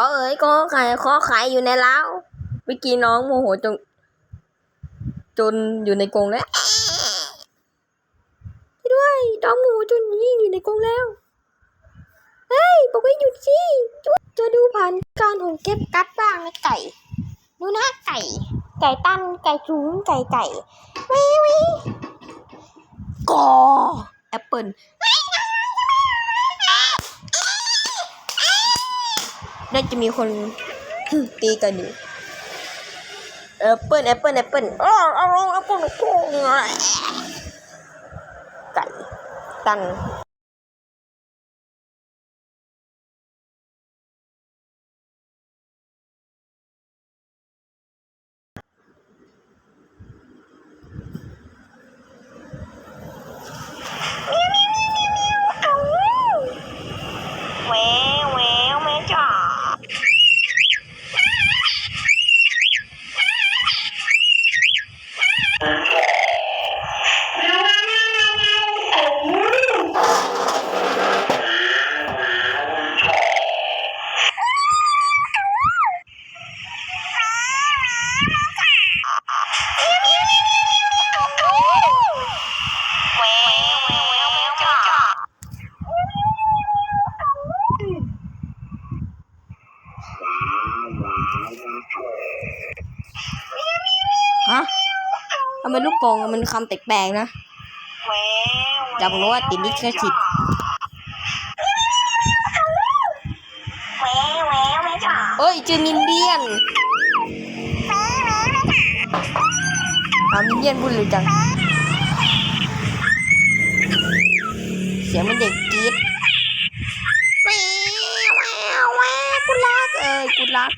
ก็เอ๋ยก็ไข่ข้อไข่อยู่ในเล้าเมื่อกี้น้องโมโหจนจนอยู่ในกรงแล้วช่ด้วยน้องโมโหจนยิ่งอยู่ในกรงแล้วเฮ้ยบอกให้หยุดสิจะดูผ่านการของเก็บกัดบ้างนะไก่ดูนะไก่ ไก่ตั้นไก่สูงไก่ไก่วิวิกอแอปเปิล น่าจะมีคนตีกันอยู่แอปเปิลแอปเปิลแอปเปิลอ้าวเอาลงแอปเปิลโค้งไก่ตัง แหววแหววแม่จ๋า แหววแหววแหววแม่จ๋า ฮะทำไมลูกโป่งมันคำแปลกๆนะแหววอยากรู้ว่าติดลิขสิทธิ์แหววแหววแม่จ๋าเอ้ยเจอมินเดียนหามินเดียนบุญเลยจัง เสียงมันเด็กกรี๊ดแววแววแววกูรักเอ้ยกูรัก